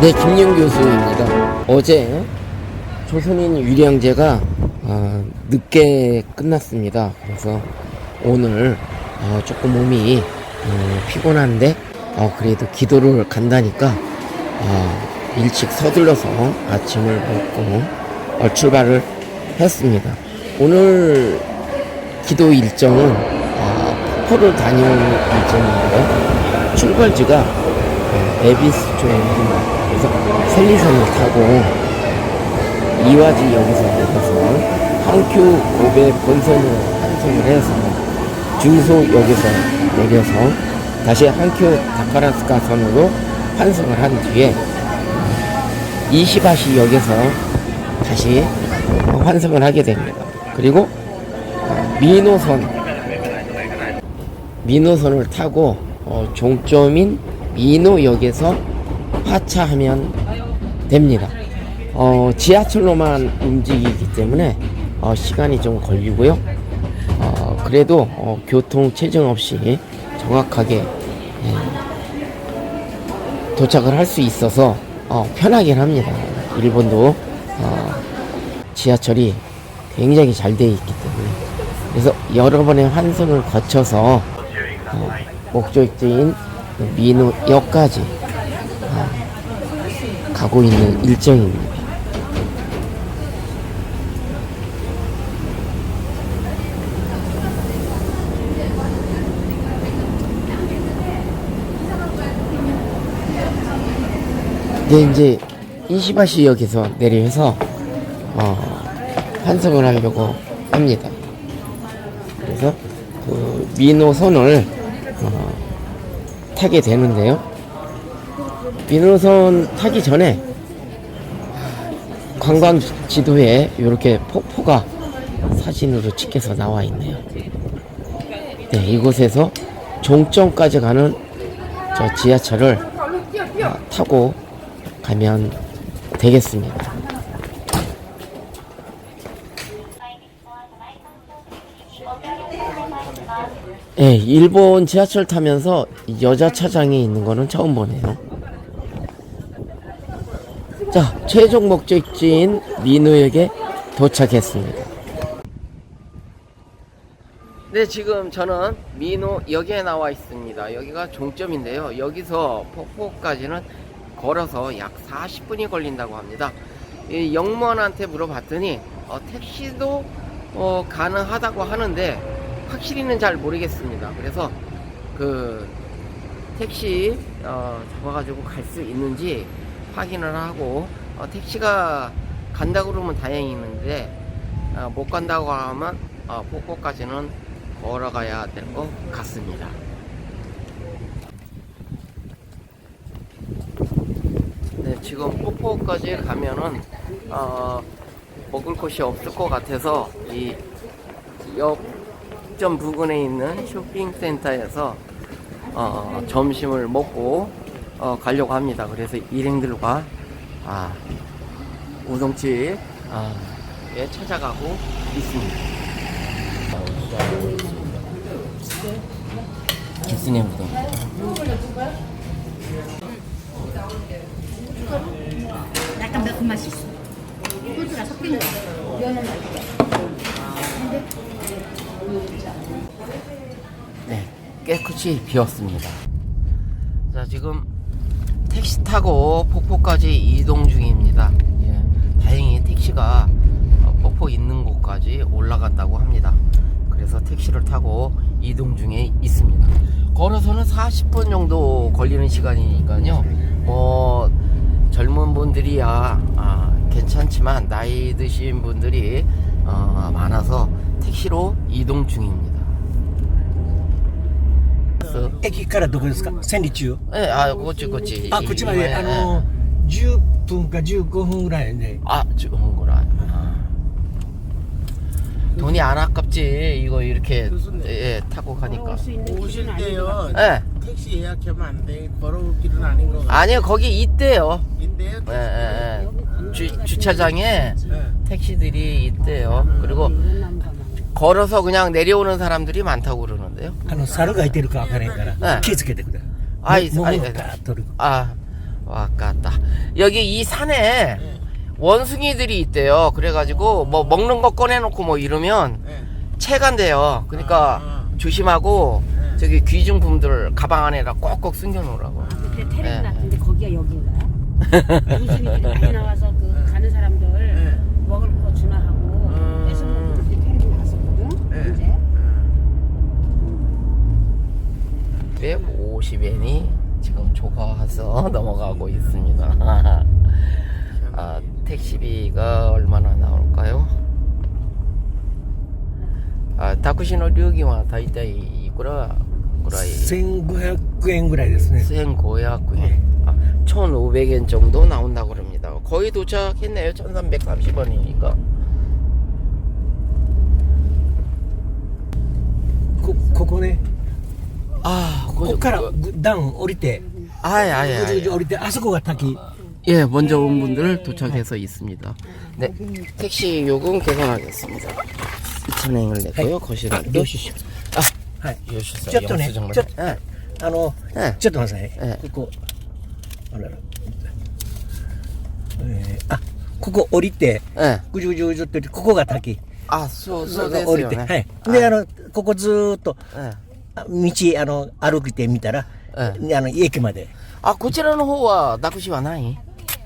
네, 김윤 교수입니다. 어제 조선인 유량제가 어, 늦게 끝났습니다. 그래서 오늘 어, 조금 몸이 어, 피곤한데 어, 그래도 기도를 간다니까 어, 일찍 서둘러서 아침을 먹고 어, 출발을 했습니다. 오늘 기도 일정은 어, 폭포를 다녀오는 일정인데요. 출발지가 어, 에비스 쪽입니다. 그래서 셀리선을 타고 이화지 역에서 내려서 항큐 고베 본선으로 환승을 해서 중소 역에서 내려서 다시 항큐 다카라스카 선으로 환승을 한 뒤에 이시바시 역에서 다시 환승을 하게 됩니다. 그리고 미노선 미노선을 타고 어, 종점인 미노역에서 하차하면 됩니다. 어, 지하철로만 움직이기 때문에 어, 시간이 좀 걸리고요. 어, 그래도 어, 교통 체증 없이 정확하게 예, 도착을 할 수 있어서 어, 편하긴 합니다. 일본도 어, 지하철이 굉장히 잘 되어 있기 때문에 그래서 여러 번의 환승을 거쳐서 어, 목적지인 민우역까지 어, 가고 있는 일정입니다. 네, 이제 이시바시역에서 내려서 어, 환승을 하려고 합니다. 그래서 그 민호선을 어, 타게 되는데요. 민호선 타기 전에 관광 지도에 이렇게 폭포가 사진으로 찍혀서 나와 있네요. 네, 이곳에서 종점까지 가는 저 지하철을 어, 타고 가면 되겠습니다. 예, 일본 지하철 타면서 여자 차장이 있는 거는 처음 보네요. 자, 최종 목적지인 민우역에 도착했습니다. 네, 지금 저는 민우역에 나와 있습니다. 여기가 종점인데요. 여기서 폭포까지는 걸어서 약 40분이 걸린다고 합니다. 이 영무원한테 물어봤더니 어, 택시도 어, 가능하다고 하는데 확실히는 잘 모르겠습니다. 그래서 그 택시 어, 잡아가지고 갈 수 있는지 확인을 하고 어, 택시가 간다 그러면 다행히 있는데 어, 못 간다고 하면 어, 폭포까지는 걸어가야 될 것 같습니다. 네, 지금 폭포까지 가면은 어, 먹을 곳이 없을 것 같아서 이 역점 부근에 있는 쇼핑센터에서 어, 점심을 먹고 어, 가려고 합니다. 그래서 일행들과 아, 우동집 아, 에 찾아가고 있습니다. 기스네 우동. 약간 매운 맛이 있어. 소주가 섞인 거. 면은. 네, 깨끗이 비었습니다. 자, 지금 택시 타고 폭포까지 이동 중입니다. 예, 다행히 택시가 어, 폭포 있는 곳까지 올라간다고 합니다. 그래서 택시를 타고 이동 중에 있습니다. 걸어서는 40분 정도 걸리는 시간이니까요. 뭐 젊은 분들이야 아, 괜찮지만 나이 드신 분들이 어, 많아서 택시로 이동 중입니다. 그래서 駅からどこですか千里中 예, 아, 그치, 그치. あこっちま 예, で 예, あの10分か15分ぐらいで 아, 좋은구나. 아. 돈이 안 아깝지. 이거 이렇게 예, 타고 가니까. 오실 때요 예. 택시 예약하면 안 돼. 걸어올 길은 아닌 거 같아요. 아니요, 거기 있대요. 인데요. 예, 예, 예. 주, 주차장에 네. 택시들이 있대요. 그리고 걸어서 그냥 내려오는 사람들이 많다고 그러는 데요. あの猿がいてるか分からへんから、ええ気ぃつけてください。 아이, も 아이, 物をガーッと取る。 아, 와까다. 여기 이 산에 네. 원숭이들이 있대요. 그래가지고 뭐 먹는 거 꺼내놓고 뭐 이러면 네. 체간돼요. 그러니까 아, 조심하고 네. 저기 귀중품들 가방 안에다 꼭꼭 숨겨놓으라고. 그때 네. 테레비 났던데 거기가 여긴가요? 무슨이들이 많이 나와서 150엔이 지금 조가서 넘어가고 있습니다. 아, 택시비가 얼마나 나올까요? 아, 타쿠시노 류기와 다이다이 이쿠라 구라이 1500円ぐらいですね 1500엔 아, 1500엔 정도 나온다고 그럽니다. 거의 도착했네요. 1330원이니까. こここね 아, ここから段降りて 아예 아예 ぐじゅぐじゅ 아예. 降りてあそこが滝 예, 먼저 온 분들 도착해서 있습니다. 네, 택시 요금 계산하겠습니다. 2,000엔을 냈고요. 거실은 よしはい 요시사 ちょっとね 영수증을 ちょっと예, あのええちょっと待ってくださいええここあららえーあここ降りて 예. ぐじゅぐじゅぐじゅってここが滝 아, 소, 소 降りて 됐어요. はいであのここずーっと 예. 道あの歩いてみたら、うん、あの駅まで。あこちらの方はタクシーはない？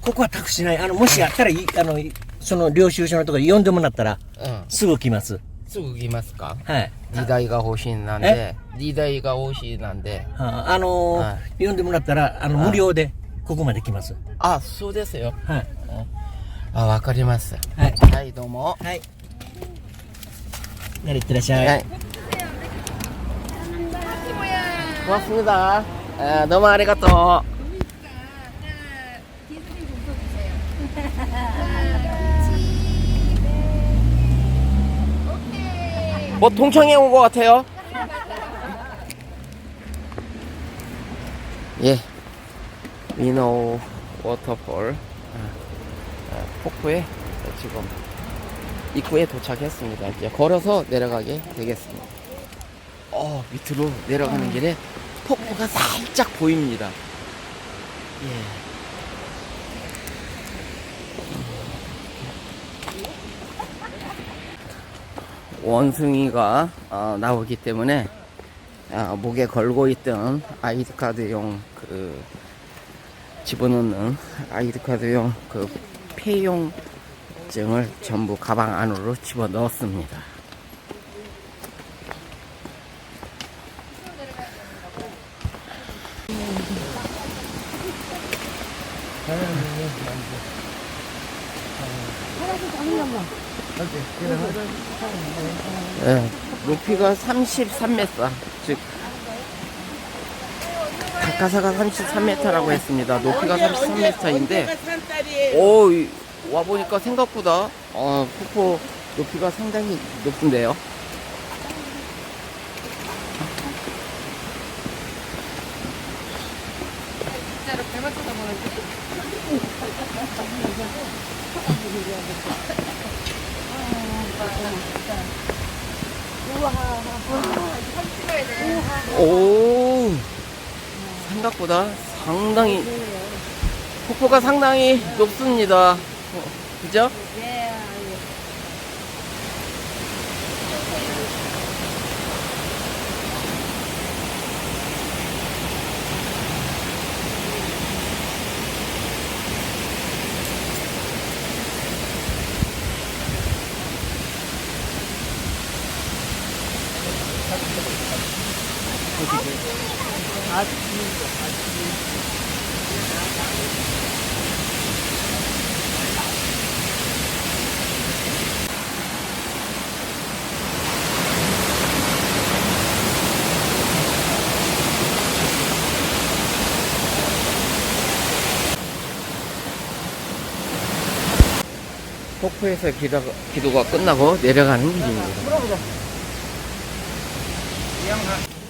ここはタクシーない。あのもしあったらいあのその領収書のところ呼んでもらったら、うん、すぐ来ます。すぐ来ますか？はい。時代が欲しいなんで。時代が欲しいなんで、はあ、あのーはい、呼んでもらったらあの無料でここまで来ます。あそうですよ。はい。あわかります。はい、はい、どうも。はい。慣れてらっしゃい、はい。 고맙습니다. 아, 너무 아리가또. 뭐 동창회 온것 같아요. 예, 미노 워터폴 아, 아, 폭포에 지금 입구에 도착했습니다. 이제 걸어서 내려가게 되겠습니다. 어, 밑으로 내려가는 길에 폭포가 살짝 보입니다. 예. 원숭이가 어, 나오기 때문에 아, 목에 걸고 있던 아이디 카드용 그 집어넣는 아이디 카드용 그 폐용증을 전부 가방 안으로 집어 넣었습니다. 예, 높이가 33m, 즉 가카사가 33m라고 했습니다. 높이가 33m인데, 오, 와 보니까 생각보다 어, 폭포 높이가 상당히 높은데요. 오, 생각보다 상당히 폭포가 상당히 높습니다. 어, 그죠? 폭포에서 기도, 기도가 끝나고 내려가는 길입니다.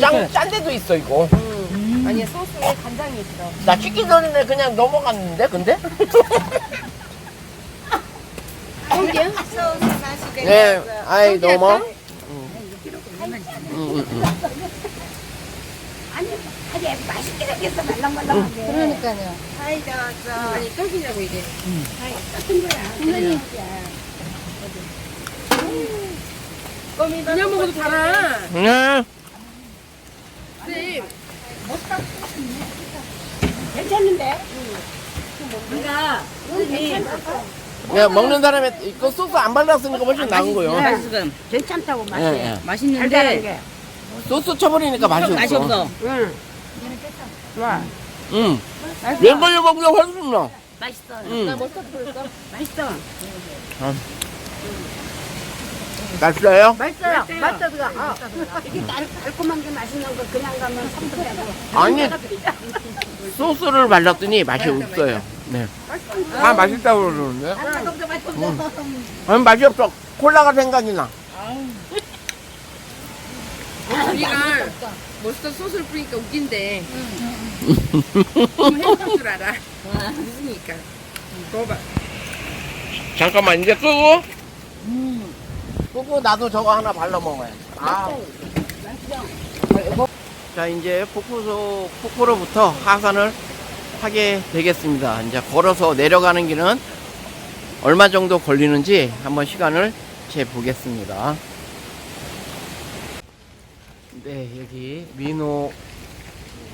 짠, 짠 데도 있어, 이거. 아니 소스에 간장이 있어. 나 치킨 전에 그냥 넘어갔는데, 근데? 네, 아이, 넘어. 음. 음, 음, 음. 아니 아니 맛있게 생겼어 말랑말랑하게. 그러니까요. 아니 떡이냐고 이게. 아이 똑같은 거야. 분명히 그냥 먹어도 달아. 네. 괜찮은데? 그러니까 야, 먹는 사람이 그 소스 안 발랐으니까 훨씬 나은 거요. 지금 괜찮다고 맛이. 예, 예. 달달한 맛있는데 게. 소스 쳐버리니까 맛이 없어. 맛이 없어. 응. 좋아. 응. 왼발로 먹으면 훨씬 나. 맛있어. 응. 맛있어. 맛있어 요? 맛있어요. 맛있어 그거. 어. 이게 달, 달콤한 게 맛있는 거 그냥 가면 선불하고. 아니, 소스를 발랐더니 맛이 없어요. 네. 다 맛있다고 그러는데? 음. 아니, 맛이 없어. 콜라가 생각이 나. 우리가 멋있어 소스를 뿌리니까 웃긴데 좀 행할 줄 알아 웃으니까 먹어봐 잠깐만, 이제 끄고. 끄고 나도 저거 하나 발라 먹어야 돼. 아. 자, 이제 폭포소, 폭포로부터 하산을 하게 되겠습니다. 이제 걸어서 내려가는 길은 얼마 정도 걸리는지 한번 시간을 재보겠습니다. 네, 여기 민호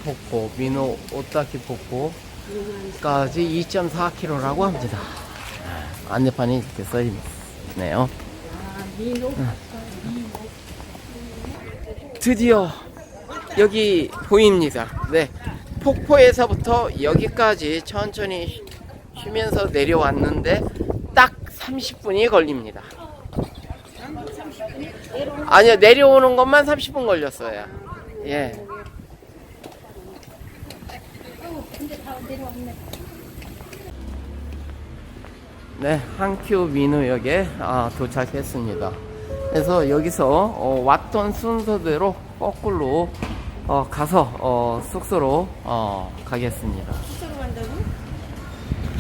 폭포, 민호 오타키 폭포까지 2.4km라고 합니다. 아, 안내판이 이렇게 써 있네요. 응. 드디어 여기 보입니다. 네. 폭포에서부터 여기까지 천천히 쉬- 쉬면서 내려왔는데 딱 30분이 걸립니다. 아니요, 내려오는 것만 30분 걸렸어요. 예. 네, 한큐 민우역에 아, 도착했습니다. 그래서 여기서 어, 왔던 순서대로 거꾸로 어, 가서 어, 숙소로 어, 가겠습니다.